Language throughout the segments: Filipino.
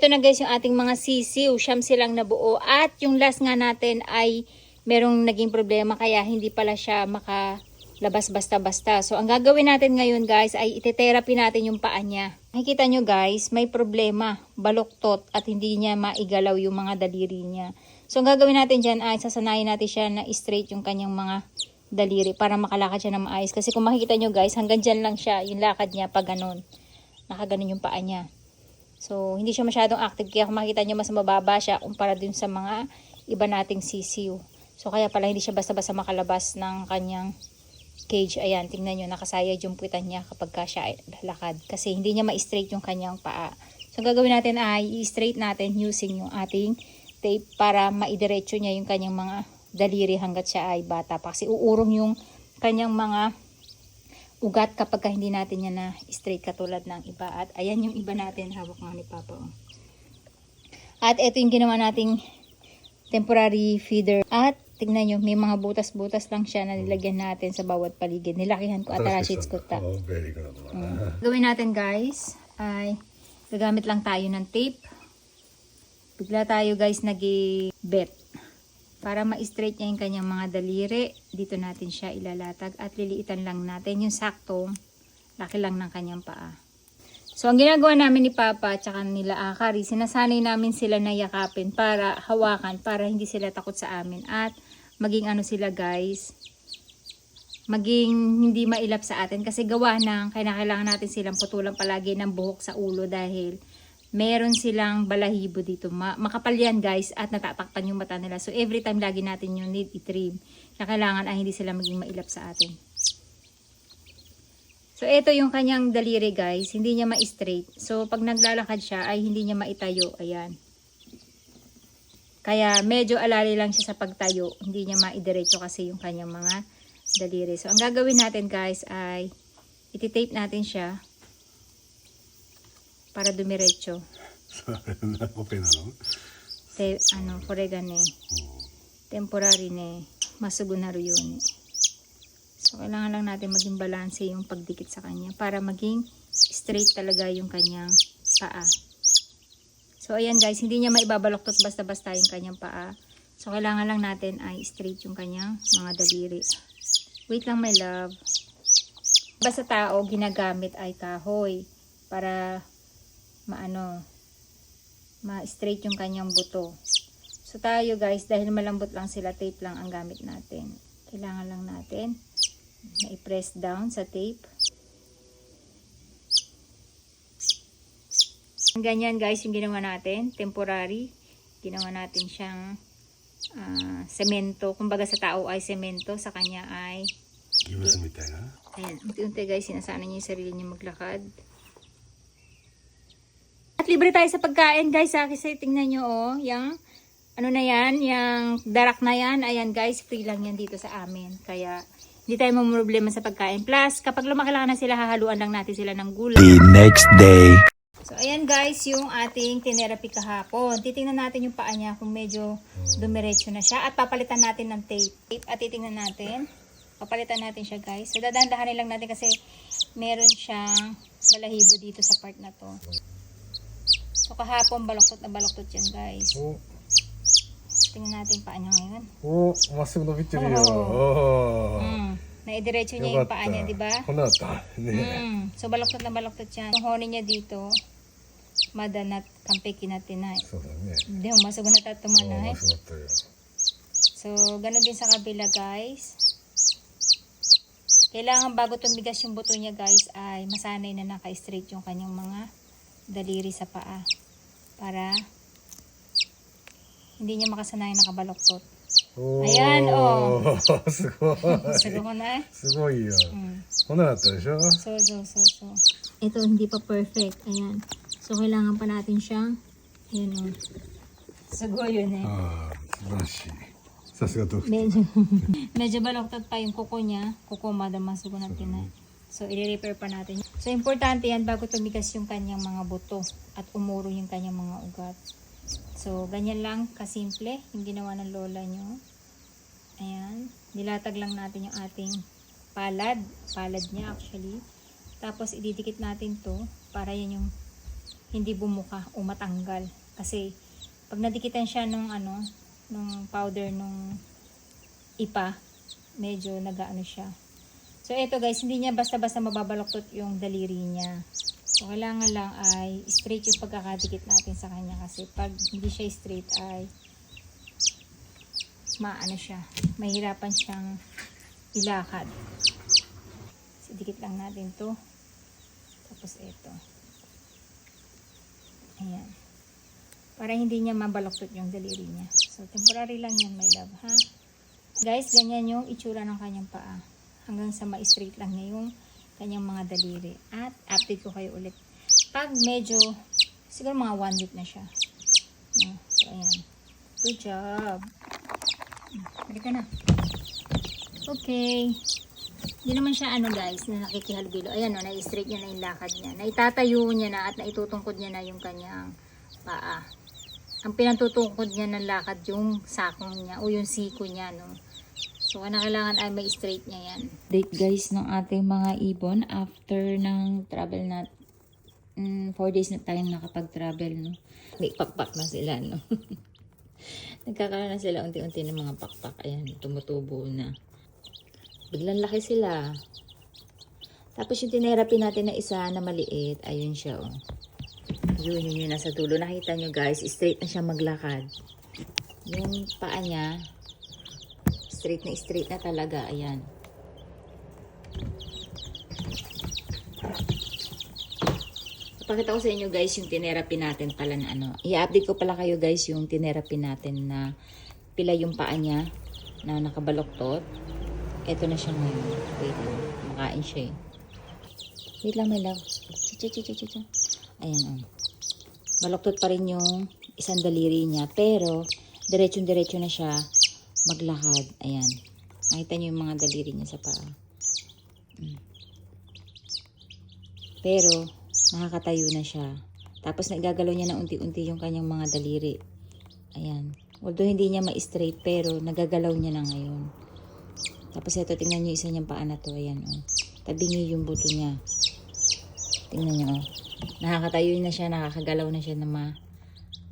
Ito na guys yung ating mga sisiw. Siyam silang nabuo. At yung last nga natin ay merong naging problema kaya hindi pala siya makalabas basta-basta. So ang gagawin natin ngayon guys ay ite-therapy natin yung paa niya. Nakikita nyo guys, may problema. Baloktot at hindi niya maigalaw yung mga daliri niya. So ang gagawin natin dyan ay sasanayin natin siya na straight yung kanyang mga daliri para makalakad siya na maayos. Kasi kung makikita nyo guys, hanggang dyan lang siya yung lakad niya pag ganun. Nakaganon yung paa niya. So, hindi siya masyadong active. Kaya kung makita nyo, mas mababa siya kumpara dun sa mga iba nating sisiw. So, kaya pala hindi siya basta-basta makalabas ng kanyang cage. Ayan, tingnan nyo, nakasayad yung puwitan niya kapag ka siya lalakad. Kasi hindi niya ma-straight yung kanyang paa. So, gagawin natin ay i-straight natin using yung ating tape para maidiretso niya yung kanyang mga daliri hanggat siya ay bata pa. Kasi uurong yung kanyang mga ugat kapag ka hindi natin yan na straight katulad ng iba. At ayan yung iba natin, hawak nga ni Papa. oh. At ito yung ginawa nating temporary feeder. At tingnan nyo, may mga butas-butas lang siya na nilagyan natin sa bawat paligid. Nilakihan ko at arashid ko ta. Oh, very good. Gawin natin guys ay gagamit lang tayo ng tape. Bigla tayo guys nag-bet. Para ma-straight niya yung kanyang mga daliri, dito natin siya ilalatag at liliitan lang natin yung saktong laki lang ng kanyang paa. So, ang ginagawa namin ni Papa at saka nila Akari, sinasanay namin sila na yakapin para hawakan, para hindi sila takot sa amin. At maging ano sila guys, maging hindi mailap sa atin kasi gawa ng kailangan natin silang putulan palagi ng buhok sa ulo dahil meron silang balahibo dito. Ma- makapal yan guys at natatakpan yung mata nila. So every time lagi natin yung need i-trim. Kaya kailangan ay hindi sila maging mailap sa atin. So ito yung kanyang daliri guys. Hindi niya ma-straight. So pag naglalakad siya ay hindi niya maitayo. Ayan. Kaya medyo alali lang siya sa pagtayo. Hindi niya maidiretso kasi yung kanyang mga daliri. So, ang gagawin natin guys ay iti-tape natin siya para dumiretso. okay na no? Te, ano, korega ne. Eh. Temporary ne. Eh. Masugunaru yun. Eh. So, kailangan lang natin maging balanse yung pagdikit sa kanya para maging straight talaga yung kanyang paa. So, ayan guys, hindi niya maibabaloktot basta-basta yung kanyang paa. So, kailangan lang natin ay straight yung kanyang mga daliri. Wait lang, my love. Iba sa tao, ginagamit ay kahoy para maano ma-straight yung kanyang buto. So tayo guys, dahil malambot lang sila, tape lang ang gamit natin. Kailangan lang natin na i-press down sa tape. Ganyan guys yung ginawa natin, temporary. Ginawa natin siyang uh, semento. Kumbaga sa tao ay semento, sa kanya ay... Iwasan mo tayo. Unti-unti guys, sinasana niyo yung sarili niyo maglakad. Libre tayo sa pagkain guys ha, kasi tingnan nyo oh, yung ano na yan, yung darak na yan, ayan guys, free lang yan dito sa amin. Kaya hindi tayo mamroblema sa pagkain. Plus, kapag lumaki lang na sila, hahaluan lang natin sila ng gulay. The next day. So, ayan guys, yung ating tinerapy kahapon. Titingnan natin yung paa niya kung medyo dumiretso na siya. At papalitan natin ng tape. At titingnan natin. Papalitan natin siya guys. So, dadandahanin lang natin kasi meron siyang balahibo dito sa part na to. So kahapon baloktot na baloktot yan guys. Oh. Tingnan natin paa niya ngayon. Oo, oh, masuk na bitir yun. Oh. Naidiretso niya yung paa niya, di ba? Hunata. mm. So baloktot na baloktot yan. Yung honi niya dito, madanat kampe kinatinay. So da ne. Hindi, masuk na tatumanay. Oh, masuk na yun. So, ganun din sa kabila guys. Kailangan bago tumigas yung buto niya guys ay masanay na naka-straight yung kanyang mga daliri sa paa Para hindi niya makasanayan nakabaloktot. お Ayan, おーすごい Sabi ko na eh. すごいよ Mm. こんなだったでしょ So, so, so, so. Ito hindi pa perfect. Ayan. So, kailangan pa natin siyang ayan o. Sugo yun eh. ああ素晴らしいさすがドクター Medyo, medyo baloktot pa yung kuko niya. Kuko madamasugo natin na. So, i-repair pa natin. So, importante yan bago tumigas yung kanyang mga buto at umuro yung kanyang mga ugat. So, ganyan lang kasimple yung ginawa ng lola nyo. Ayan. Nilatag lang natin yung ating palad. Palad niya actually. Tapos, ididikit natin to para yan yung hindi bumuka o matanggal. Kasi pag nadikitan siya nung ano, nung powder nung ipa, medyo nagaano siya. So ito guys, hindi niya basta-basta mababaloktot yung daliri niya. So kailangan lang ay straight yung pagkakadikit natin sa kanya kasi pag hindi siya straight ay maano siya, mahirapan siyang ilakad. So, dikit lang natin to. Tapos ito. Ayan. Para hindi niya mabaloktot yung daliri niya. So, temporary lang yan, my love, ha? Guys, ganyan yung itsura ng kanyang paa. Hanggang sa ma-straight lang niya yung kanyang mga daliri. At update ko kayo ulit. Pag medyo, siguro mga one week na siya. No? So, ayan. Good job. Halika na. Okay. Hindi naman siya ano guys, na nakikihalubilo. Ayan o, na-straight niya na yung lakad niya. Naitatayo niya na at naitutungkod niya na yung kanyang paa. Ang pinatutungkod niya ng lakad yung sakong niya o yung siko niya. No? So, ang kailangan ay may straight niya yan. Date guys ng ating mga ibon after ng travel na 4 days na tayong nakapag-travel. No? May pakpak na sila. No? Nagkakaroon na sila unti-unti ng mga pakpak. Ayan, tumutubo na. Biglang laki sila. Tapos yung tinerapy natin na isa na maliit, ayun siya oh. Yun, yun yung nasa dulo. Nakita nyo guys, straight na siya maglakad. Yung paa niya, straight na straight na talaga. Ayan. Pakita ko sa inyo guys yung tinerapy natin pala na ano. I-update ko pala kayo guys yung tinerapy natin na pila yung paa niya na nakabaloktot. Ito na siya ngayon. Wait lang. Makain siya eh. Wait lang my love. Chicha, chicha, chicha. Ayan oh. Baloktot pa rin yung isang daliri niya. Pero, diretsyon-diretso na siya maglakad. Ayan. Nakita niyo yung mga daliri niya sa paa. Mm. Pero, nakakatayo na siya. Tapos, nagagalaw niya na unti-unti yung kanyang mga daliri. Ayan. Although, hindi niya ma-straight, pero nagagalaw niya na ngayon. Tapos, ito, tingnan niyo isa niyang paa na to. Ayan, oh. Tabingi yung buto niya. Tingnan niyo, oh. Nakakatayo na siya, nakakagalaw na siya na ma,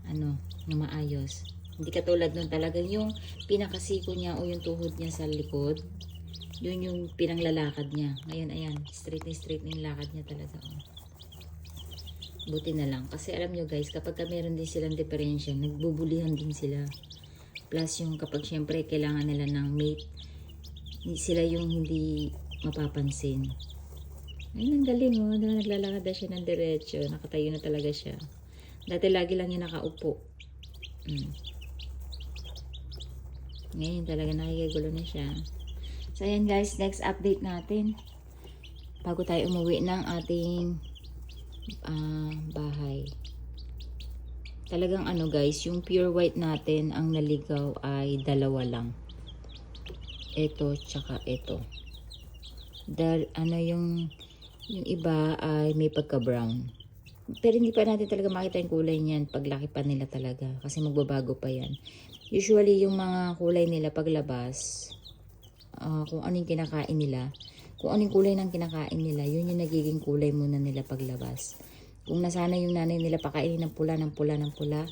ano, na maayos. Hindi katulad nun talaga yung pinakasiko niya o yung tuhod niya sa likod. Yun yung pinanglalakad niya. Ngayon, ayan, straight na straight na yung lakad niya talaga. Oh. Buti na lang. Kasi alam nyo guys, kapag ka meron din silang diferensya, nagbubulihan din sila. Plus yung kapag syempre kailangan nila ng mate, sila yung hindi mapapansin. Ayun, ang galing oh. Diba, naglalakad na siya ng diretso. Nakatayo na talaga siya. Dati lagi lang yung nakaupo. Mm. Ngayon talaga nakikigulo na siya. So ayan guys, next update natin. Bago tayo umuwi ng ating ah, bahay. Talagang ano guys, yung pure white natin, ang naligaw ay dalawa lang. Ito, tsaka ito. Dar, ano yung yung iba ay may pagka-brown. Pero hindi pa natin talaga makita yung kulay niyan paglaki pa nila talaga. Kasi magbabago pa yan. Usually yung mga kulay nila paglabas, ah, kung ano yung kinakain nila, kung anong kulay ng kinakain nila, yun yung nagiging kulay muna nila paglabas. Kung nasana yung nanay nila pakainin ng pula, ng pula, ng pula,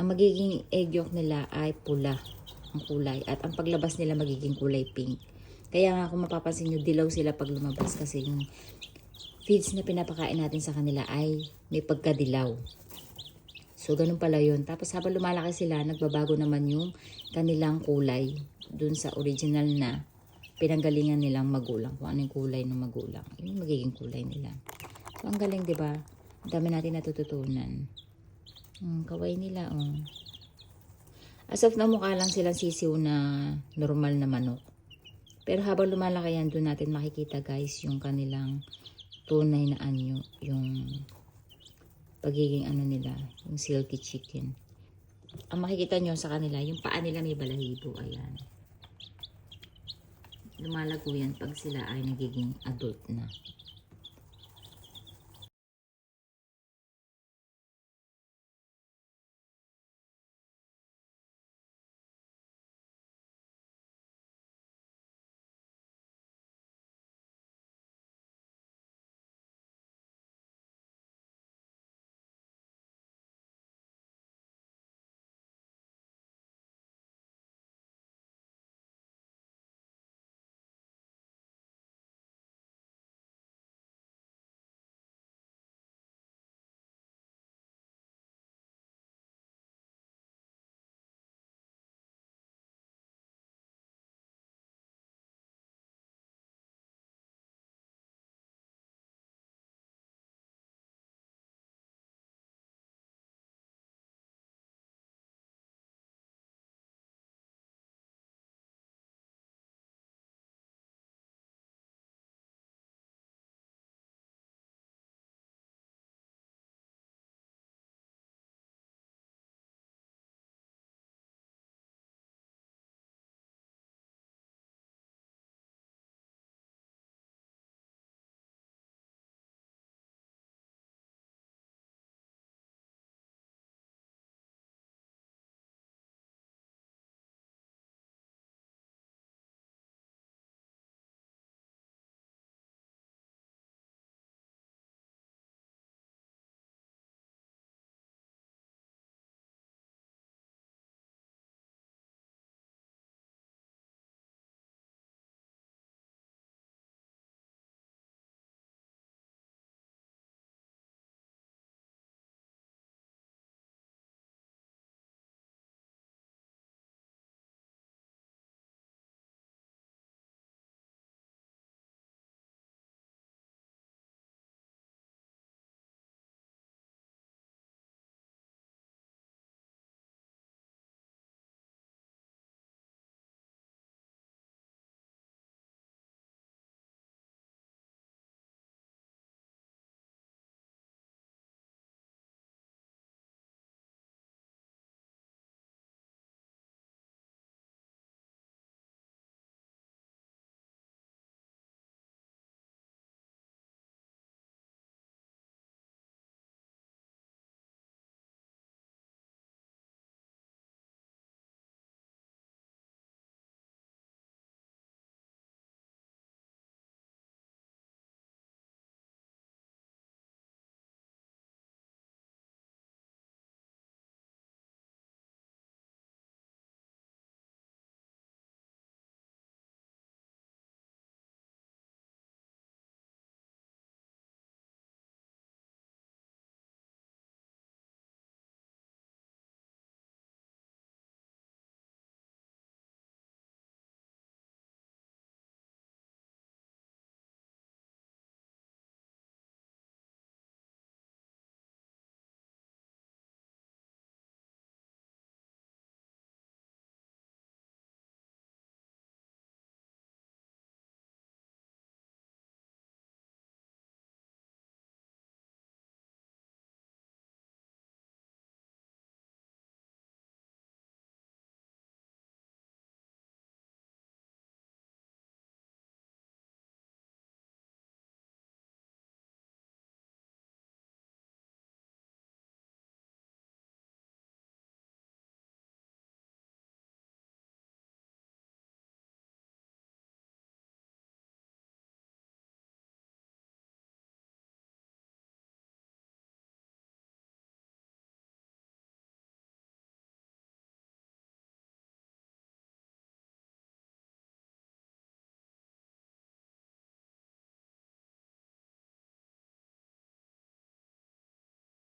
ang magiging egg yolk nila ay pula ang kulay. At ang paglabas nila magiging kulay pink. Kaya nga kung mapapansin nyo, dilaw sila pag lumabas kasi yung feeds na pinapakain natin sa kanila ay may pagkadilaw. So, ganun pala yun. Tapos habang lumalaki sila, nagbabago naman yung kanilang kulay dun sa original na pinanggalingan nilang magulang. Kung ano yung kulay ng magulang. Yun yung magiging kulay nila. So, ang galing, di ba? Dami natin natututunan. Hmm, kaway nila, oh. As of na mukha lang silang sisiw na normal na manok. Pero habang lumalaki yan, doon natin makikita guys yung kanilang tunay na anyo, yung pagiging ano nila, yung silky chicken. Ang makikita nyo sa kanila, yung paa nila may balahibo, ayan. Lumalago yan pag sila ay nagiging adult na.